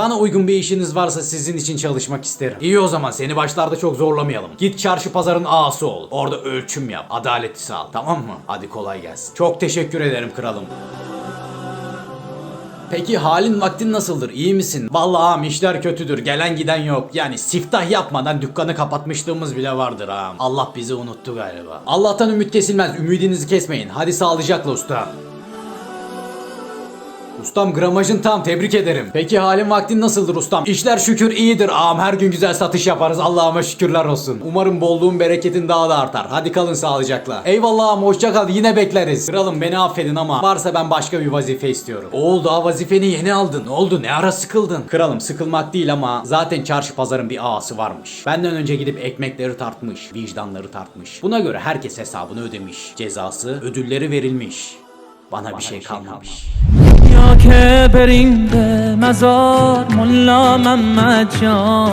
Bana uygun bir işiniz varsa sizin için çalışmak isterim. İyi o zaman seni başlarda çok zorlamayalım. Git çarşı pazarın ağası ol. Orada ölçüm yap. Adaleti sağ Tamam mı? Hadi kolay gelsin. Çok teşekkür ederim kralım. Peki halin vaktin nasıldır? İyi misin? Vallahi ağam işler kötüdür. Gelen giden yok. Yani siftah yapmadan dükkanı kapatmışlığımız bile vardır ağam. Allah bizi unuttu galiba. Allah'tan ümit kesilmez. Ümidinizi kesmeyin. Hadi sağlıcakla usta. Ustam gramajın tam tebrik ederim. Peki halin vaktin nasıldır ustam? İşler şükür iyidir ağam her gün güzel satış yaparız Allah'ıma şükürler olsun. Umarım bolluğun bereketin daha da artar. Hadi kalın sağlıcakla. Eyvallah ağam hoşça kal yine bekleriz. Kralım beni affedin ama varsa ben başka bir vazife istiyorum. Oğul daha vazifeni yeni aldın. Ne oldu ne ara sıkıldın? Kralım sıkılmak değil ama zaten çarşı pazarın bir ağası varmış. Benden önce gidip ekmekleri tartmış, vicdanları tartmış. Buna göre herkes hesabını ödemiş. Cezası ödülleri verilmiş. Bana, bir şey kalmamış. یا که بریم به مزار ملا محمد جان.